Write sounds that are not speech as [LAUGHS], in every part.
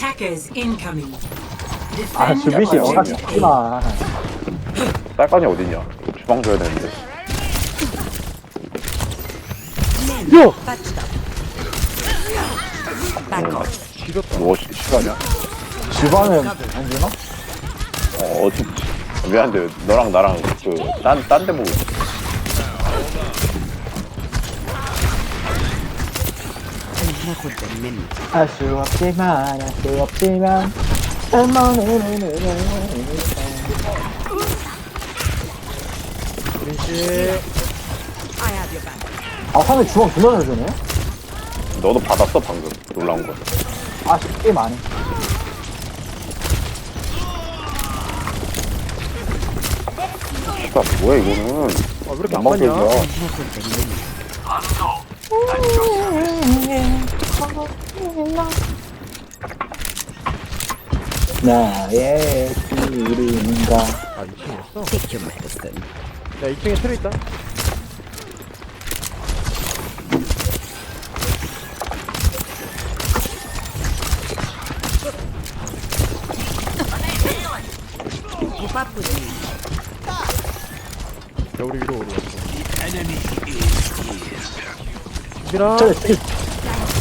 Attackers incoming. 아 Defend 주비씨 영화 objective A. 찍지마 쌀간이 어딨냐? 주방 줘야 되는데. Back off. 지렸다. 뭐 시- 시간이야? 집안은 안 되나? 어, 어디, 미안한데, 너랑 나랑 그, 딴, 딴데 보고 있어. 할 수 없지만 할 수 없지만 민씨. 아 화면 주먹 둘러져 주네? 너도 받았어, 방금. 놀라운 거. 아 게임 안해 씨발, 뭐야, 이거는. 아, 왜 이렇게 안 맞냐? 양방적이야. 나의 이름인가 아, 2층이었어? 야, 2층에 틀에 있다. 야, 우리 위로 얘들아, 저기 저기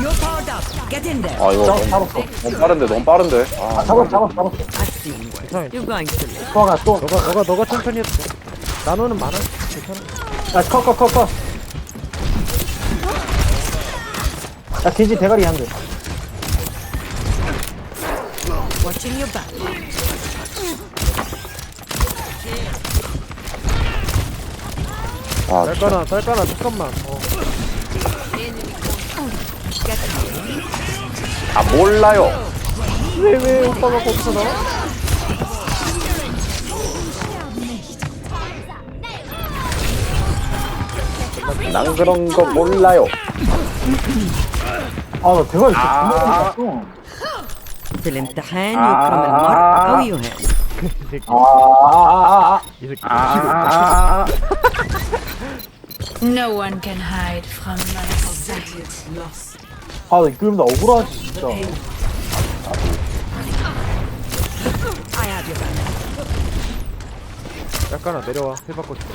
You're powered up. Get in there. 아, 이거 잡- 너무, 잡았어 너무 빠른데, 너무 빠른데. 아 아, 잡았어 잡았어 잡았어. You're going to live. 수아가 또 너가, 너가, 너가 천천히 해도 돼. 나노는 많아. 괜찮아. 야, 컷, 컷, 컷, 컷. 야, 돼지 대가리 한 대. Watching your back. 아, 진짜. 딸까나, 딸까나, 잠깐만. 어. Get in. 아, 몰라요. 왜, 왜 오빠가 거기서 나와? 난 그런 거 몰라요. 아, 나 대가리 진짜 아. 존나 어 في الامتحان يكرم المرء قويها 이 새끼. 아, 아, 아, 아, 이 새끼. 아, No one can hide from my sight. Lost. 아. 아, 나 억울하지, 진짜. 딸까나, 내려와. 힐 받고 싶어.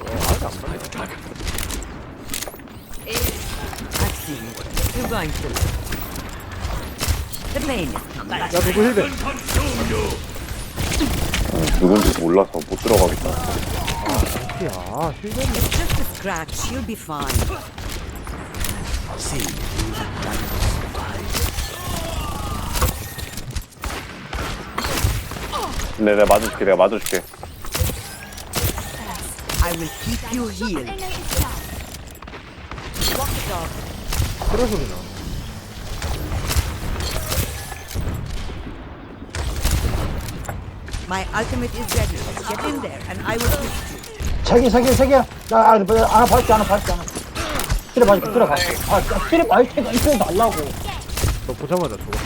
어, 아직 안 맞네. I've seen worse. You're going to live. The pain is coming. 야, 누구 힐벤? 누군지 몰라서 못 들어가겠다. 야, 힐벤. It's just a scratch. You'll be fine. 근데 내가 맞아줄게, 내가 맞아줄게. I will keep you healed. Walk it off. 그런 소리 나. My ultimate is ready. Get in there, and I will assist you. 자기, 자기, 자기야. 나, 아, 나, 하나 밟지, 하나. 틀에 밟지, 틀에 밟지. 아, 야, 틀에 밟지, 이틀에 달라고. 너 보자마자 죽었어.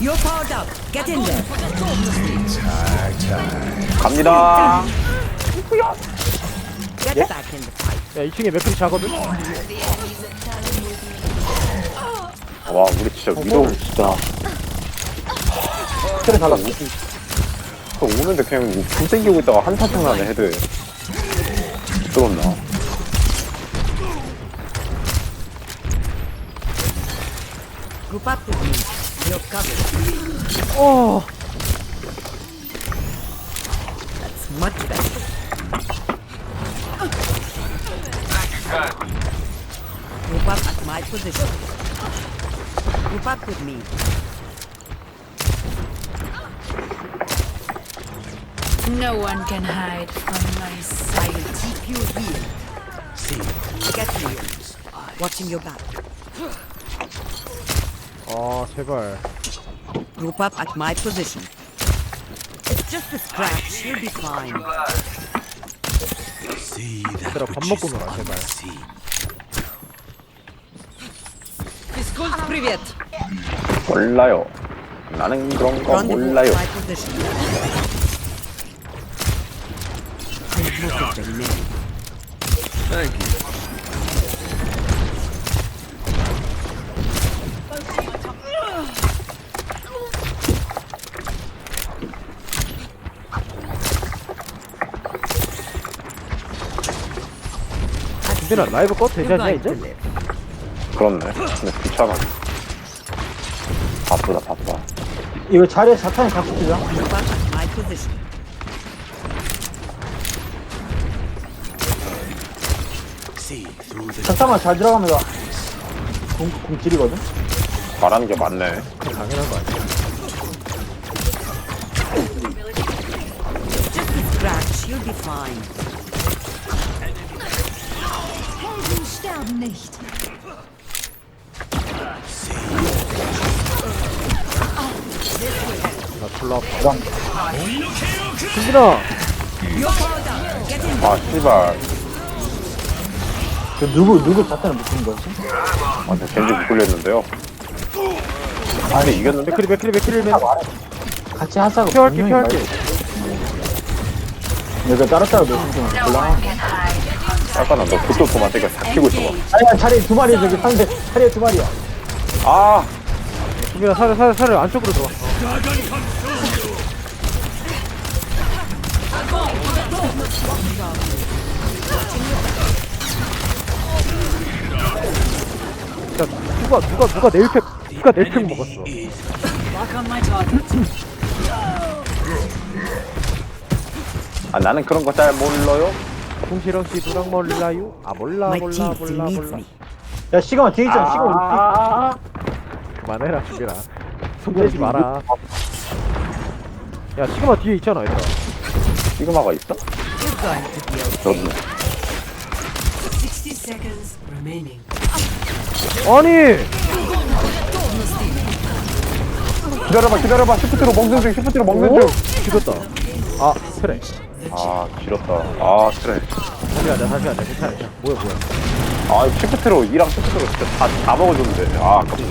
You're powered up. Get in there. 갑니다. Get back in the fight. 야, 2층에 맥클이 자거든? 와, 우리 진짜 위로 진짜. 틀에 달라고. 또 오는데 그냥 불 땡기고 있다가 나네, up with me. You're covered. 어. That's much better. Group up at my position. Group up with me. No one can hide from my I will sight. keep you healed. Get healed. Watching your back. 아, 제발. Group up at my position. It's just a scratch. You'll be fine. 얘들아, 밥 먹고 놀아, 제발. Физкульт, привет. 몰라요. 나는 그런 거 Rendezvous 몰라요. at my position. Look at the men. 준빈아 라이브 꺼도 되지 않냐 이제? live. 그렇네. 근데 귀찮아. 바쁘다 바빠. 이거 자리에. Group up at my position. 자탄만 잘나 공, 공 지리거든? 말하는 게 맞네. 당연한 거 아니야 Just a scratch. You'll be fine. Helden sterben nicht. 나 졸라 아파. 준빈아 아 씨발. 그 누구, 누구 자탄을 못 쓰는 거지? 아, 저 겐지 못 굴렸는데요. 아니 이겼는데 맥크리 맥크리 맥크리 맥 같이 하자고. 케어할게 분명히 케어할게 말- 내가 따로따로 놓으면 좀 곤란한 거. 잠깐만 너 그쪽 도만 때가 다 키고 있어. 아니야, 자리에 두 마리 저기 상대. 자리에 두 마리야. 아 준빈아 살을 살을 살을 안쪽으로 들어와 야 누가 누가 누가 네일팩 누가 네일팩 먹었어 아, 나는 그런 거 잘 몰라요. 홍시렁 씨 누랑 몰라요? 아 몰라 My 몰라 team 몰라 needs 몰라 me. 야, 시그마 뒤에 있잖아, 시그마. 아, 그만해라 준빈아 손대지 마라 야 시그마 뒤에 있잖아 얘들아 시그마가 있어? You're going to be okay. 아니 기다려봐 기다려봐 시프트로 먹는 중 시프트로 먹는 오? 중. 죽었다 아 그래 아 길었다. 아 그래. 다시 가자 다시 가자 괜찮아 괜찮아 뭐야 뭐야 아 시프트로 이랑 시프트로 진짜 다, 다 먹어줬는데. 아 아깝네.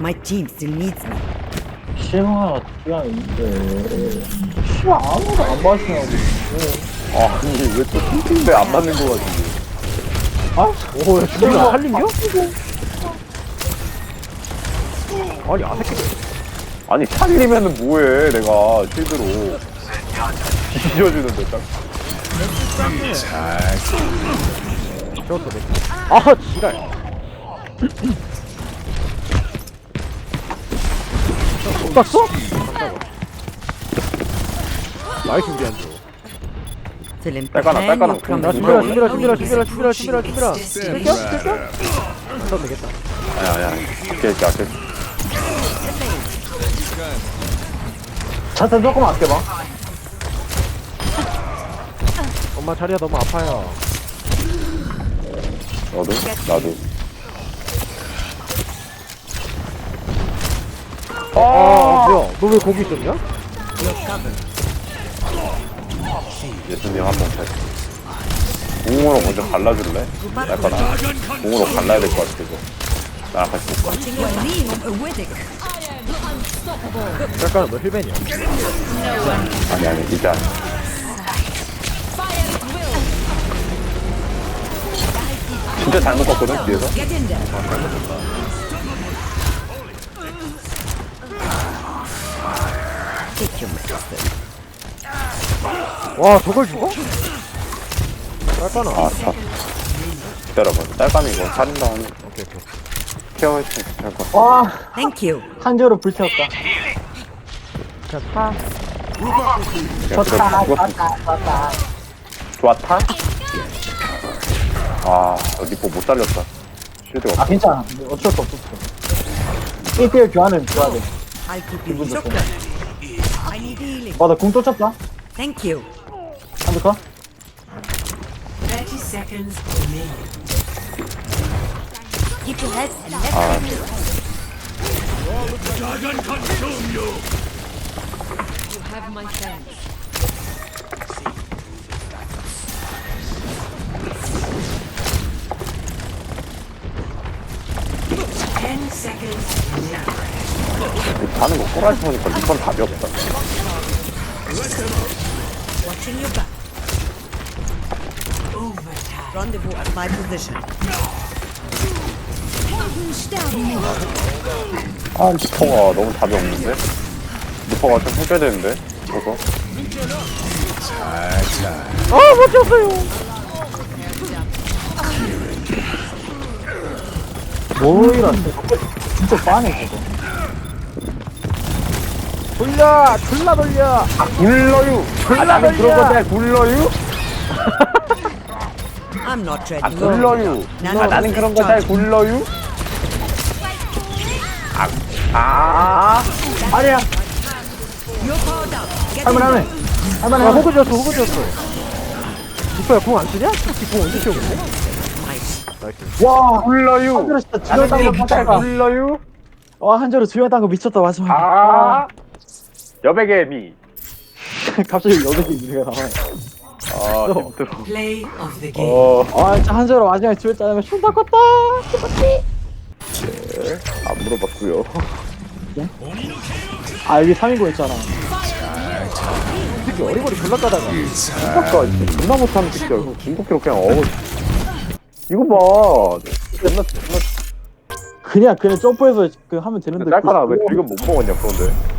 My team still needs me. 시그마가 뒤에 있는데. 시그마 아무도 안 마시냐고. 아 아니 왜또 핑핑배 안 맞는 거 같 지? 오야 준빈아 살림겨? 아니 아 새끼 아니 살리면은 뭐해 내가 실드로 뒤져주는데 딱. 죽었어 내 아 지랄 못 갔어? 나이스 우리 안줘 Till in Back on, plan, back on. you come 나 준비라. 준비라 준비라. 준비라 준비라 준비라 준비라 뺄게요? 뺄게요? 써도 되겠다 아니야. 아껴 있게 아껴. 있게. 자탄 조금 아껴봐. 엄마 자리가 너무 아파요 너도 나도. 아 뭐야 너 왜 거기 있었냐? 예수님 한번 잘. 공으로 먼저 갈라줄래? 약간 나 공으로 갈라야 될 것 같아 이거. 나랑 같이 a Widdick. 잠깐 너 힐벤이야 아니 아니 이제 아니. 진짜 잘못 봤거든 뒤에서. 와 저걸 죽어? 깔까나 아 자. 기다려봐. 딸감이 이거 살인당 하는 오케이 오케이 케어했으면 괜찮을 것 같아. 와, Thank you. 한조로 불태웠다. 그냥 타 좋다. 좋다. 좋았다. 아 리포 못 살렸다. 쉴드가 아, 없어. 괜찮아. 어쩔 수 없었어. 1대1 교환은 줘야 돼. I need healing. 와, 나궁또 쳤다. Thank you. 한대 컷. 30 seconds remaining. Keep your heads and let 아 You have my thanks. Ten seconds remaining. 하는 거 꼬라지 보니까 리폰 답이 없다. Watching your back. Rendezvous at my position. 아 리퍼가 너무 답이 없는데? 리퍼가 좀 해줘야 되는데 저거 아못 쳤어요 모이라 진짜 빠네 저거 돌려 졸라 돌려 굴러유! 아 나는 그런 거잘 굴러유? I'm not ready. 아 굴러유! 아 나는 그런 거잘 굴러유? 아, 아, 아니야. Get 할머니 할머니 아 할머니 호그 줬어 호그 줬어 리퍼야 궁안 쓰냐? 공 언제? 나이스 와 굴러유! 한조로 진짜 주연 거잘 딴거 굴러유? 와 한조로 주연 딴거 미쳤다 마지막에 아, 여백의 미. [LAUGHS] 갑자기 여백이 이래가 나와 아, 힘들어. Play of the game. 어, 아 진짜 한조로 마지막에 주연 짜면 춤 바꿨다 안 물어봤고요. 아 여기 3인고 있잖아 특히 어리버리 졸라 까다가 아까 존나 못하는 새끼야. 이거 중국기로 그냥 어. 이거 봐. 존나 존나 그냥 그냥 점프해서 그 하면 되는데 딸까나 왜 지금 못 먹었냐 그런데.